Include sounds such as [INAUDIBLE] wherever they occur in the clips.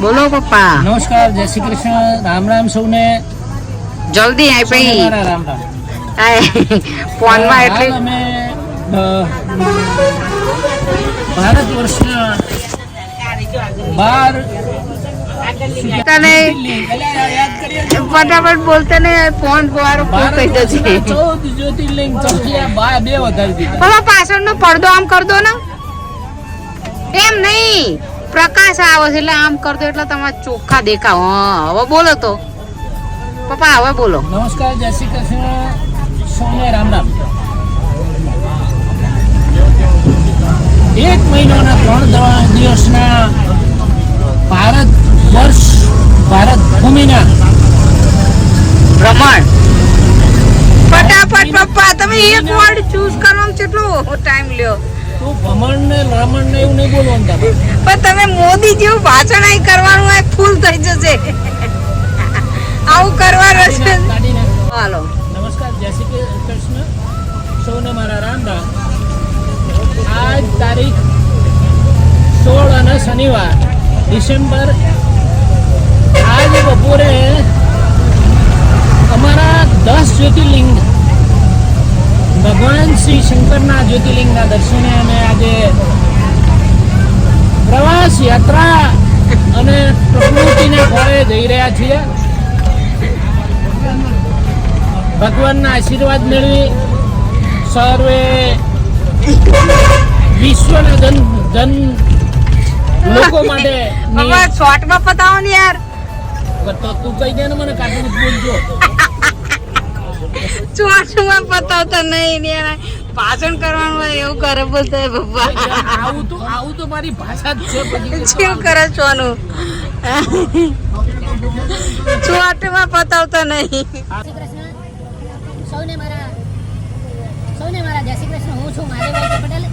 બોલો પપ્પા. નમસ્કાર જય શ્રી કૃષ્ણ. રામ રામ સૌને. જલ્દી આય ભાઈ. રામ રામ. ફોનમાં એટલે અમે ભારત વર્ષના બાર તને. ફટાફટ બોલતે ને ફોન વાળો ફોન થઈ જશે. વર્ષના ચૌદ જ્યોતિર્લિંગ બા વધારી દીધા. પાછળનો પડદો આમ કર દો ને. એમ નહીં. પ્રકાશ આવે છે એટલે આમ કરતો એટલે તમારે ચોખ્ખા દેખાવ. હવે બોલો તો. પપ્પા હવે બોલો. નમસ્કાર જય શ્રી કૃષ્ણ. સૌને રામ રામ એક મહિનાના ત્રણ દવા- દિવસના ભારત વર્ષ ભારત ભૂમિના ભ્રમણ ફટાફટ પપ્પા તમે એક વર્ડ ચૂઝ કરવાનું કેટલો ટાઈમ લ્યો. તું ભમણ ને રમણ ને એવું નહીં બોલવાનું. પણ તમે મોદી જેવું ભાષણ અહીં કરવાનું આ ફૂલ થઈ જશે. આવું કરવાનું છે હાલો. નમસ્કાર જય શ્રી કૃષ્ણ. સૌને મારા રામ રામ. આજ તારીખ સોળ અને શનિવાર ડિસેમ્બર. આજ બપોરે અમારા દસ જ્યોતિર્લિંગ ભગવાન શ્રી શંકરના જ્યોતિર્લિંગના દર્શને અમે આજે પ્રવાસ યાત્રા અને પ્રકૃતિને ફળે જઈ રહ્યા છીએ. ભગવાનના આશીર્વાદ મેળવી સર્વે વિશ્વના જન જન લોકો [LAUGHS] માટે શોર્ટમાં પતાવો ને યાર. તો તું કહી દે ને મને કાઢી બોલજો. શોર્ટમાં પતાવતા નહીં ને ભાષણ કરવાનું હોય એવું કરે બોલતા હોય આવું તો આવું તો મારી ભાષા જ છે શું કરે છોનું શોર્ટમાં પતાવતા નહીં. સૌને મારા સૌને મારા જય શ્રી કૃષ્ણ. હું છું મહાદેવભાઈ પટેલ.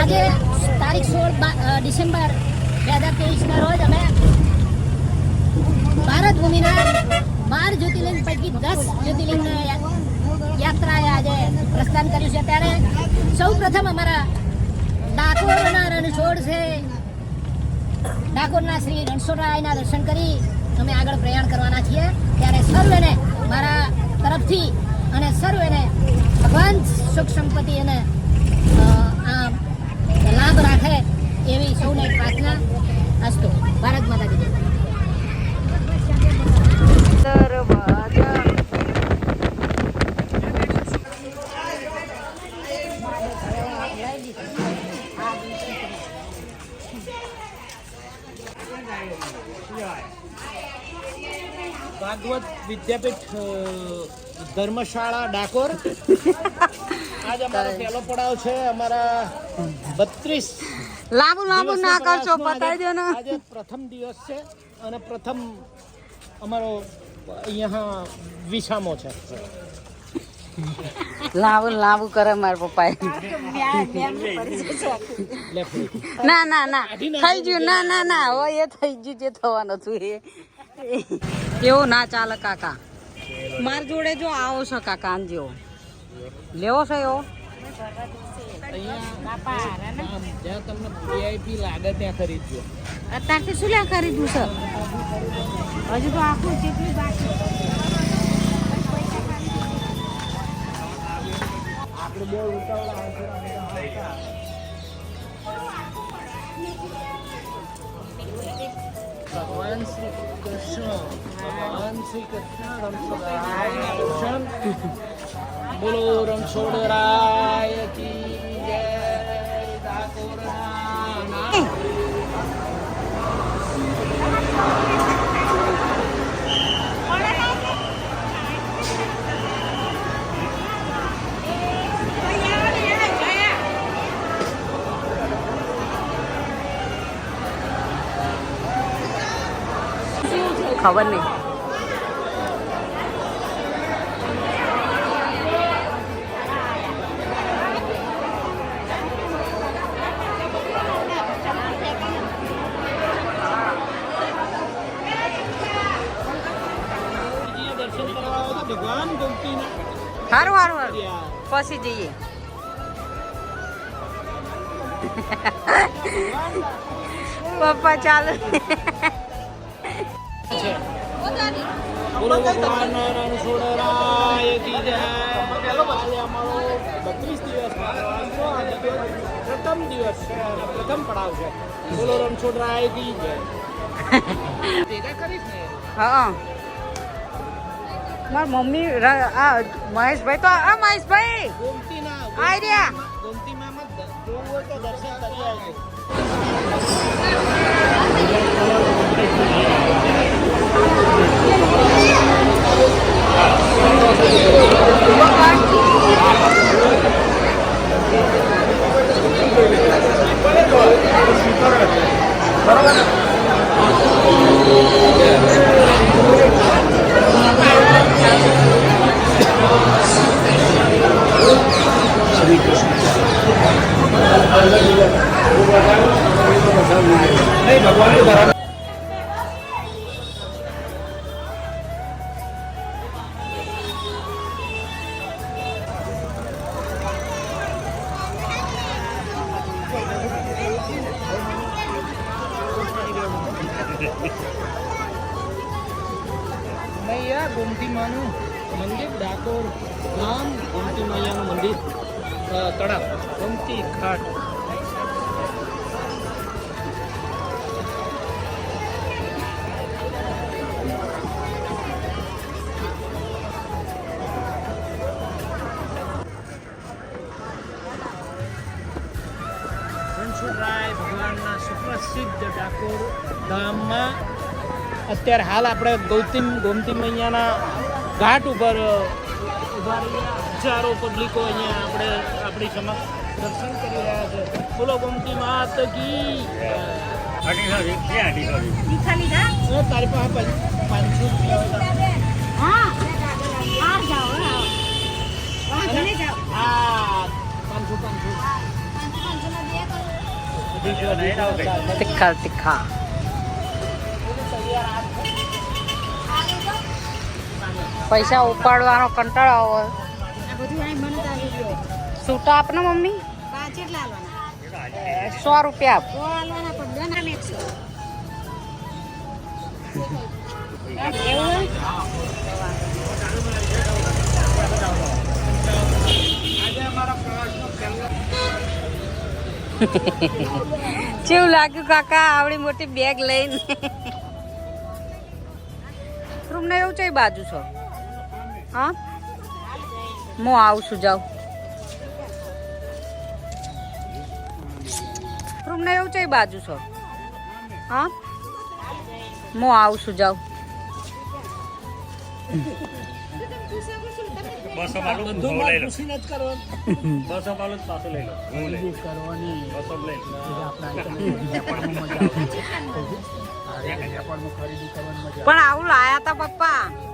આજે તારીખ સોળ ડિસેમ્બર બે હજાર ના રોજ અમે ભારત ભૂમિના બાર જ્યોતિર્લિંગ પૈકી દસ જ્યોતિર્લિંગના યાત્રાએ આજે પ્રસ્થાન કર્યું છે. ત્યારે સૌ પ્રથમ અમારા ડાકોરના રણછોડ છે. ડાકોરના શ્રી રણછોડરાયના દર્શન કરી અમે આગળ પ્રયાણ કરવાના છીએ. ત્યારે સર્વેને મારા તરફથી અને સર્વેને ભગવાન સુખ સંપત્તિ અને લાભ રાખે એવી સૌને પ્રાર્થના અસ્તુ. ભારત માતા કી જય. ભાગવત વિદ્યાપીઠ ધર્મશાળા ડાકોર. આજ અમારો પહેલો પડાવ છે. અમારા બત્રીસ લાંબુ લાંબુ ના કરશો પતાવી દો ને. આજે પ્રથમ દિવસ છે અને પ્રથમ અમારો અહીંયા વિસામો છે. લાંબુ લાંબુ કરે મારા પપ્પાએ. ના ના ના. થઈ ગયું. ના ના ના. હવે એ થઈ ગયું જે થવાનું હતું એ. એવો ના ચાલે કાકા? માર જોડે જો આવો છો કાકા જેવો. લેવો છો એવો? અહીંયા તમને વીઆઈપી લાગે ત્યાં ખરીદજો અત્યારથી શું લ્યા ખરીદવું છે? હજુ તો આખું જેટલી બાકી ભગવાન શ્રી કૃષ્ણ. ભગવાન શ્રી કૃષ્ણ દર્શન બોલો રણછોડરાય કી જય ડાકોરના ખબર નહીં. સારું સારું સારું પછી જઈએ. પપ્પા ચાલો. બત્રીસ દિવસ પ્રથમ દિવસ પ્રથમ પડાવ છે. બોલો રણછોડરાય કી જય. હા. મારી મમ્મી ર- આ મહેશભાઈ તો આ મહેશભાઈ ગોમતીના આઈ રહ્યા. ગોમતીમાં ગોમતી મંદિર ડાકોર ગામ ગોમતી મૈયાનું મંદિર તળાવ ગોમતી ઘાટ અત્યારે હાલ આપણે ગૌતમ ગોમતી મૈયાના ઘાટ ઉપર ઊભા હજારો પબ્લિકો અહીંયા આપણે આપણી સમક્ષ દર્શન કરી રહ્યા છે. બોલો ગોમતી માત કી. એ તારી પાસે પાંચ- પાંચસો પાંચસો તીખા તીખા. પૈસા ઉપાડવાનો કંટાળો આવો. સૂટા આપ ને મમ્મી? સો રૂપિયા કેવું લાગ્યું કાકા આવડી મોટી બેગ લઈને? રૂમને એવું છે બાજુ છો? હા? હું આવું છું જાઉં રૂમને એવું છે બાજુ છો? હા? હું આવું છું જાઉં બસો વાળું બધું હું લઈ મારે લો. પૂછીને જ કરવાનું. બસો વાળું જ પાછું લઈ લો. હું લઈ કરવાની. બસો લઈ [LAUGHS] પણ આવું લાયા તા પપ્પા.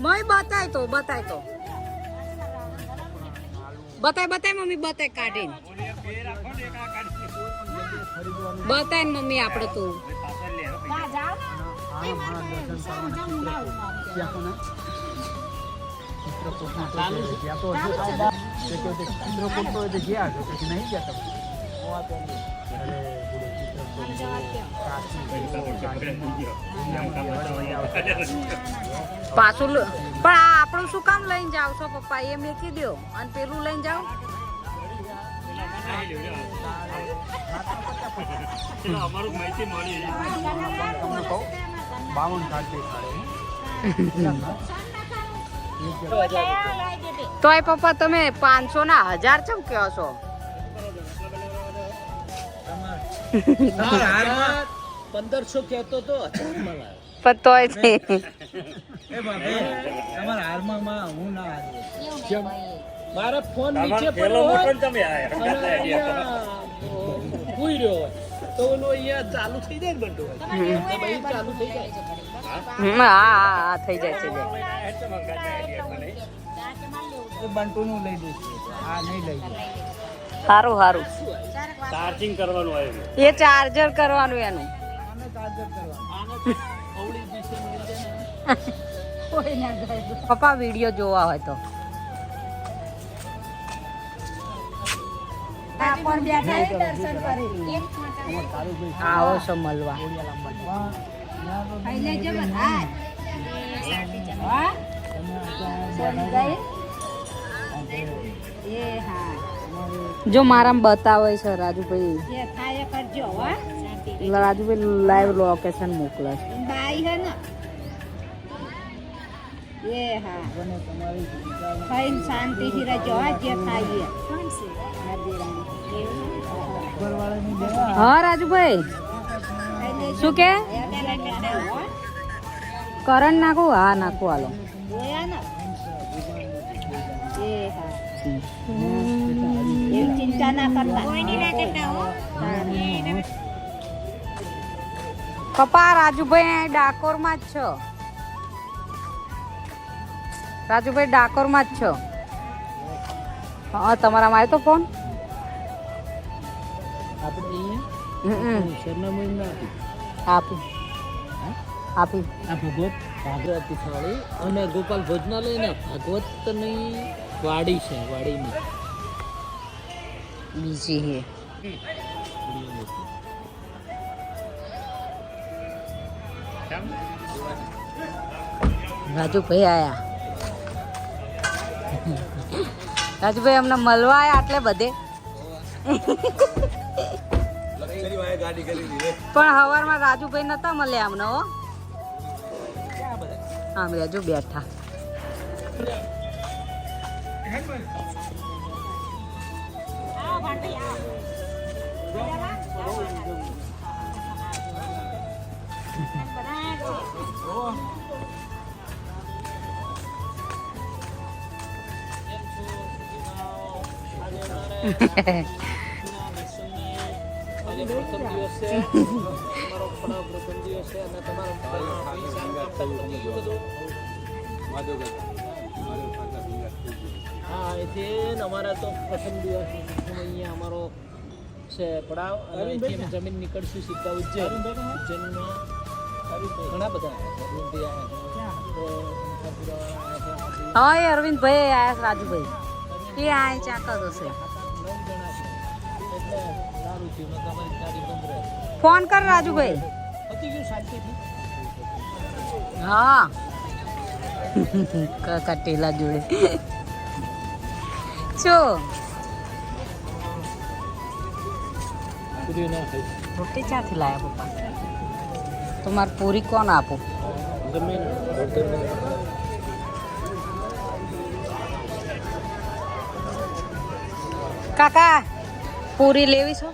મય બતાય તો બતાય તો. બતાય બતાય મમ્મી બતાય કાઢીને. બતાય મમ્મી આપણે તું. પાછું પણ આ આપણું શું કામ લઈને જાવ છો પપ્પા? એ મેકી દો અને પેલું લઈને જાઓ. અમારું તોય પપ્પા, તમે પાંચસો ના હજાર ચમ કહો છો? પંદરસો કહેતો તો હજાર મળાય પણ હું ના જેમ મારા ફોન નીચે તમારો પડ્યો હોય તમે આયા અને રહ્યો હોય તો ઓલું અહીંયા ચાલુ થઈ જાય ને બંટુ ભાઈ ચાલુ થઈ જાય. હમ, હા હા હા થઈ જાય થઈ જાય. સારું સારું ચાર્જિંગ કરવાનું એ ચાર્જર કરવાનું એનું. પપ્પા વીડિયો જોવા હોય તો. આવો છો મળવા. જો મારામાં બતાવે છે રાજુભાઈ. રાજુભાઈ લાઈવ લોકેશન મોકલે છે. શાંતિથી રહેજો હા, જે ખાઈએ હા રાજુભાઈ. શું કે? કરંટ નાખું? હા નાખું હાલો. ચિંતા ના કરતા. કપા રાજુભાઈ ડાકોરમાં જ છો. રાજુભાઈ ડાકોરમાં જ છો. હા તમારામાં આવ્યો તો ફોન? આપી આપી. ભગવત ભાગવતી થાળી અને ગોપાલ ભોજનાલય ને ભાગવતની વાડી છે વાડીની. બીજી હે. રાજુભાઈ આયા. રાજુભાઈ અમને મળવા આયા આટલે બધે. પણ હવારમાં રાજુભાઈ નતા મળ્યા અમને, હો. હા રાજુ બેઠા. આજે અમારા તો પ્રથમ દિવસ અહીંયા અમારો છે પડાવ અને જમીન નીકળશું સીધા ઉજ્જૈન ઉજ્જૈનમાં ઘણા બધા અરવિંદભાઈ આવ્યા રાજુભાઈ એ આ ચાકર ફોન કર રાજુભાઈ. હા. કાકા ટેલા જોડે. પૂરી રોટી ક્યાંથી લાયા પપ્પા? તમારે પૂરી કોણ આપો? કાકા, પૂરી લેવી છો?